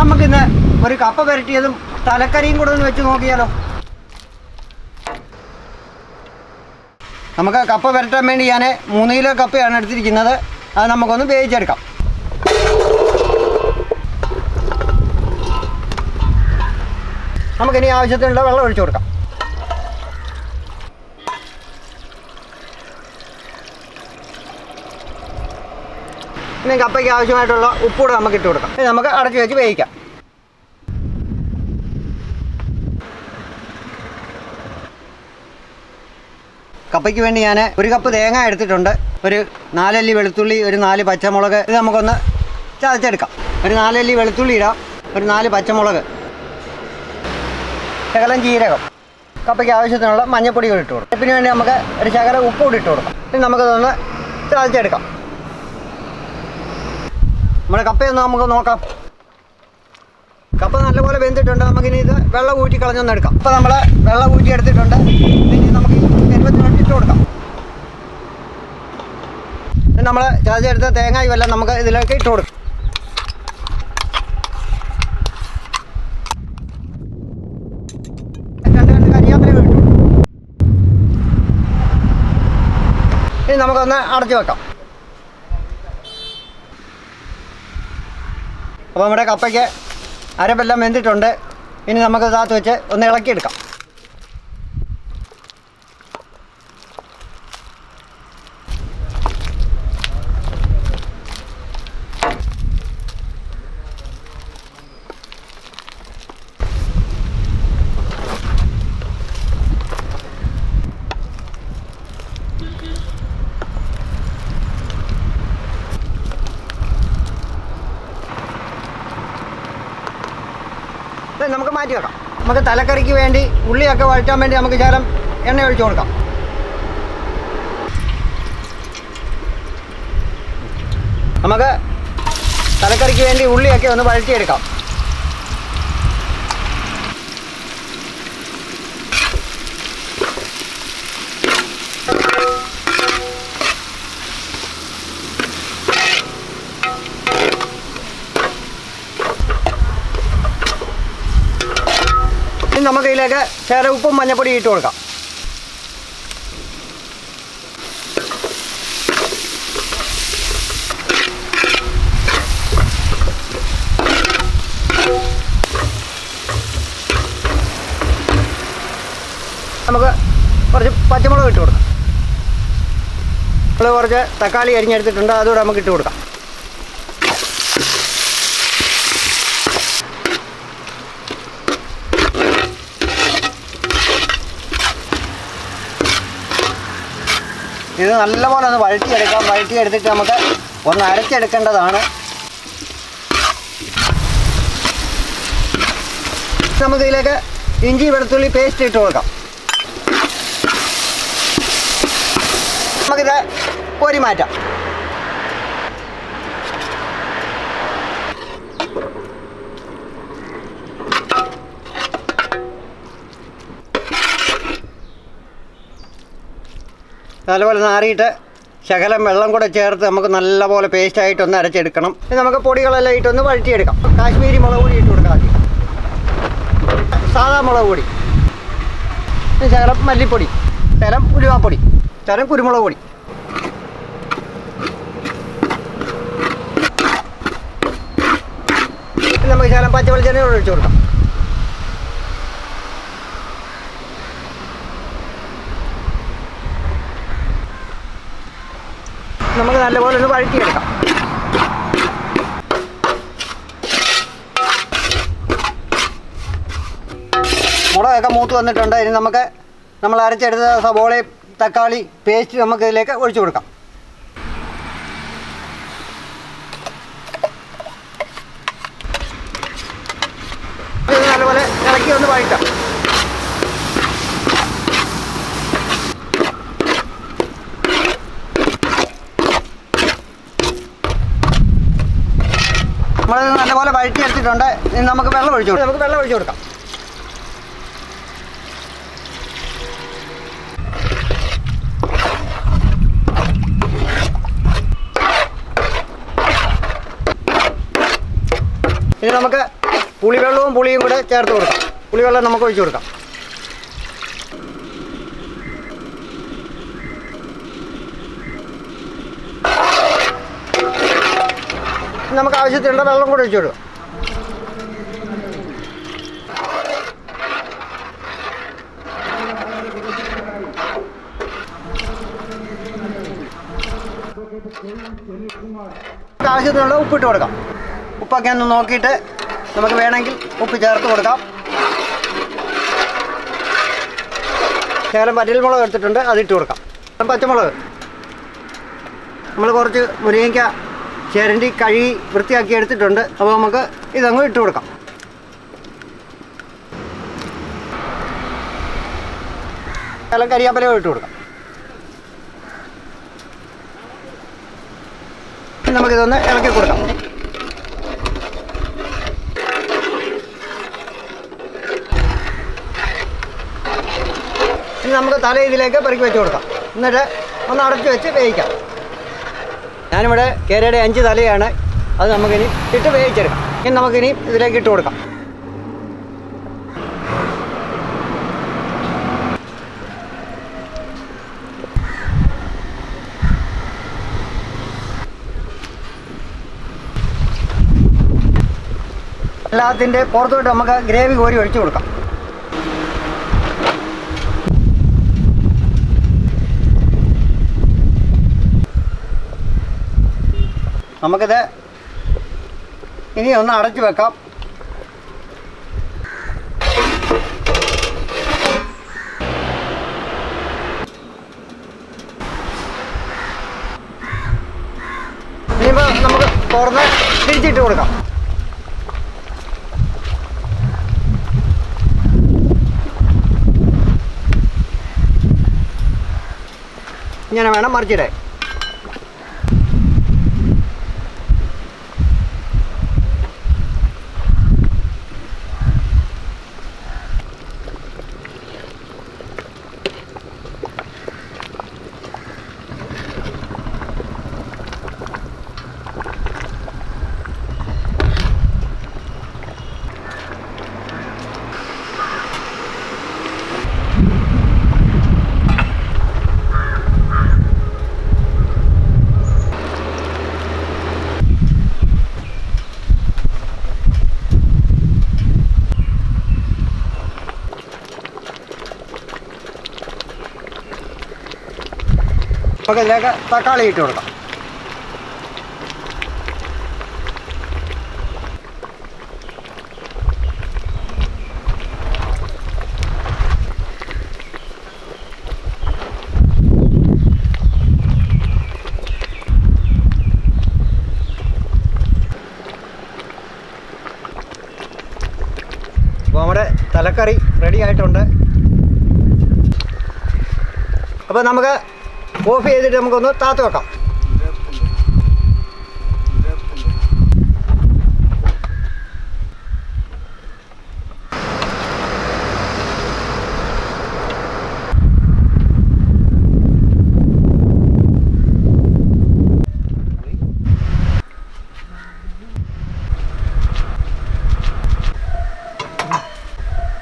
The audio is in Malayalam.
നമുക്കിന്ന് ഒരു കപ്പ പുരട്ടിയതും തലക്കറിയും കൂടെ ഒന്ന് വെച്ച് നോക്കിയാലോ? നമുക്ക് കപ്പ പുരട്ടാൻ വേണ്ടി ഞാൻ മൂന്ന് കിലോ കപ്പയാണ് എടുത്തിരിക്കുന്നത്. അത് നമുക്കൊന്ന് വേവിച്ചെടുക്കാം. നമുക്കിനി ആവശ്യത്തിനുള്ള വെള്ളം ഒഴിച്ചു കൊടുക്കാം. ഇനി കപ്പയ്ക്ക് ആവശ്യമായിട്ടുള്ള ഉപ്പൂടെ നമുക്ക് ഇട്ട് കൊടുക്കാം. ഇനി നമുക്ക് അടച്ചു വെച്ച് വേവിക്കാം. കപ്പയ്ക്ക് വേണ്ടി ഞാൻ ഒരു കപ്പ് തേങ്ങ എടുത്തിട്ടുണ്ട്. ഒരു നാലല്ലി വെളുത്തുള്ളി ഒരു നാല് പച്ചമുളക്. ഇത് നമുക്കൊന്ന് ചതച്ചെടുക്കാം. ഒരു നാലല്ലി വെളുത്തുള്ളി ഇടാം. ഒരു നാല് പച്ചമുളക്. ശകലം ജീരകം. കപ്പയ്ക്ക് ആവശ്യത്തിനുള്ള മഞ്ഞപ്പൊടി കൂടി ഇട്ട് കൊടുക്കും. ഇതിന് വേണ്ടി നമുക്ക് ഒരു ശകലം ഉപ്പ് കൂടി ഇട്ട് കൊടുക്കാം. ഇനി നമുക്കതൊന്ന് ചതച്ചെടുക്കാം. നമ്മുടെ കപ്പയൊന്ന് നമുക്ക് നോക്കാം. കപ്പ നല്ലപോലെ വെന്തിട്ടുണ്ട്. നമുക്കിനി ഇത് വെള്ളം ഊറ്റി കളഞ്ഞൊന്ന് എടുക്കാം. അപ്പം നമ്മൾ വെള്ളം ഊറ്റി എടുത്തിട്ടുണ്ട്. ഇനി നമുക്ക് എരുവത്തിന് ഇട്ട് കൊടുക്കാം. നമ്മൾ ചതച്ചെടുത്ത തേങ്ങായും എല്ലാം നമുക്ക് ഇതിലേക്ക് ഇട്ട് കൊടുക്കാം. നമുക്കൊന്ന് അടച്ചു വെക്കാം. അപ്പോൾ നമ്മുടെ കപ്പയ്ക്ക് അരപ്പെല്ലാം വെന്തിട്ടുണ്ട്. ഇനി നമുക്ക് താത്ത് വെച്ച് ഒന്ന് ഇളക്കിയെടുക്കാം ഇത് നമുക്ക് മാറ്റി വെക്കാം. നമുക്ക് തലക്കറിക്ക് വേണ്ടി ഉള്ളിയൊക്കെ വഴറ്റാൻ വേണ്ടി നമുക്ക് ശകലം എണ്ണ ഒഴിച്ചു കൊടുക്കാം. നമുക്ക് തലക്കറിക്ക് വേണ്ടി ഉള്ളിയൊക്കെ ഒന്ന് വഴറ്റിയെടുക്കാം. ഇനി നമുക്ക് ഇതിലേക്ക് ഉപ്പും മഞ്ഞപ്പൊടി ഇട്ട് കൊടുക്കാം. നമുക്ക് കുറച്ച് പച്ചമുളക് ഇട്ട് കൊടുക്കാം. നമ്മൾ കുറച്ച് തക്കാളി അരിഞ്ഞെടുത്തിട്ടുണ്ട് അതുകൂടെ നമുക്ക് ഇട്ട് കൊടുക്കാം. ഇത് നല്ലപോലെ ഒന്ന് വഴറ്റിയെടുക്കാം. വഴറ്റിയെടുത്തിട്ട് നമുക്ക് ഒന്ന് അരച്ചെടുക്കേണ്ടതാണ് നമുക്ക് ഇതിലേക്ക് ഇഞ്ചി വെളുത്തുള്ളി പേസ്റ്റ് ഇട്ട് കൊടുക്കാം. നമുക്കിത് പൊരി മാറ്റാം നല്ലപോലെ നാറിയിട്ട് ശകലം വെള്ളം കൂടെ ചേർത്ത് നമുക്ക് നല്ലപോലെ പേസ്റ്റായിട്ട് ഒന്ന് അരച്ചെടുക്കണം. ഇനി നമുക്ക് പൊടികളെല്ലാം ഇട്ടൊന്ന് വഴറ്റിയെടുക്കാം. കാശ്മീരി മുളക് പൊടി ഇട്ട് കൊടുക്കാം ആദ്യം. സാധാ മുളക് പൊടി. ശകലം മല്ലിപ്പൊടി. ശകലം ഉലുവാപ്പൊടി. ശകലം കുരുമുളക് പൊടി. നമുക്ക് ശകലം പച്ചവെളിച്ചെണ്ണ ഒഴിച്ചു കൊടുക്കാം. നമുക്ക് നല്ലപോലെ ഒന്ന് വഴറ്റിയെടുക്കാം. മുളകൊക്കെ മൂത്ത് വന്നിട്ടുണ്ട്. ഇനി നമുക്ക് നമ്മൾ അരച്ചെടുത്ത സബോളയും തക്കാളി പേസ്റ്റ് നമുക്ക് ഇതിലേക്ക് ഒഴിച്ചു കൊടുക്കാം. നല്ലപോലെ ഇളക്കി ഒന്ന് വഴറ്റാം. നമ്മളിത് നല്ലപോലെ വഴറ്റി എടുത്തിട്ടുണ്ട് ഇനി നമുക്ക് വെള്ളം ഒഴിച്ചു നമുക്ക് വെള്ളം ഒഴിച്ചു കൊടുക്കാം. ഇനി നമുക്ക് പുളിവെള്ളവും പുളിയും കൂടെ ചേർത്ത് കൊടുക്കാം. പുളിവെള്ളം നമുക്ക് ഒഴിച്ചു കൊടുക്കാം. നമുക്ക് ആവശ്യത്തിനുള്ള വെള്ളം കൂടെ ഒഴിച്ചു കൊടുക്കാം. ആവശ്യത്തിനുള്ള ഉപ്പിട്ട് കൊടുക്കാം. ഉപ്പൊക്കെ ഒന്ന് നോക്കിയിട്ട് നമുക്ക് വേണമെങ്കിൽ ഉപ്പ് ചേർത്ത് കൊടുക്കാം. ശകലം പറ്റൽമുളക് എടുത്തിട്ടുണ്ട് അതിട്ട് കൊടുക്കാം. പച്ചമുളക്. നമ്മൾ കുറച്ച് മുരിങ്ങയ്ക്ക ചിരണ്ടി കഴി വൃത്തിയാക്കി എടുത്തിട്ടുണ്ട്. അപ്പോൾ നമുക്ക് ഇതങ്ങ് ഇട്ട് കൊടുക്കാം. ശകലം കരിയാപ്പലയും ഇട്ട് കൊടുക്കാം. നമുക്കിതൊന്ന് ഇളക്കി കൊടുക്കാം. ഇനി നമുക്ക് തല ഇതിലേക്ക് പെറുക്കി വെച്ച് കൊടുക്കാം. എന്നിട്ട് ഒന്ന് അടച്ചു വെച്ച് വേവിക്കാം. ഞാനിവിടെ കേരയുടെ അഞ്ച് തലയാണ്. അത് നമുക്കിനി ഇട്ട് വേവിച്ചെടുക്കാം. ഇനി നമുക്കിനി ഇതിലേക്ക് ഇട്ട് കൊടുക്കാം. എല്ലാത്തിന്റെ പുറത്തോട്ട് നമുക്ക് ഗ്രേവി കോരി ഒഴിച്ചു കൊടുക്കാം. നമുക്കിത് ഇനി ഒന്ന് അടച്ചു വെക്കാം. ഇനിയിപ്പോൾ നമുക്ക് തുറന്ന് തിരിച്ചിട്ട് കൊടുക്കാം. ഇങ്ങനെ വേണം മറിച്ചിടാൻ. നമുക്ക് ഇതിലേക്ക് തക്കാളി ഇട്ട് കൊടുക്കാം. അപ്പോൾ നമ്മുടെ തലക്കറി റെഡി ആയിട്ടുണ്ട്. അപ്പോൾ നമുക്ക് ഓഫ് ചെയ്തിട്ട് നമുക്കൊന്ന് താത്ത് വെക്കാം.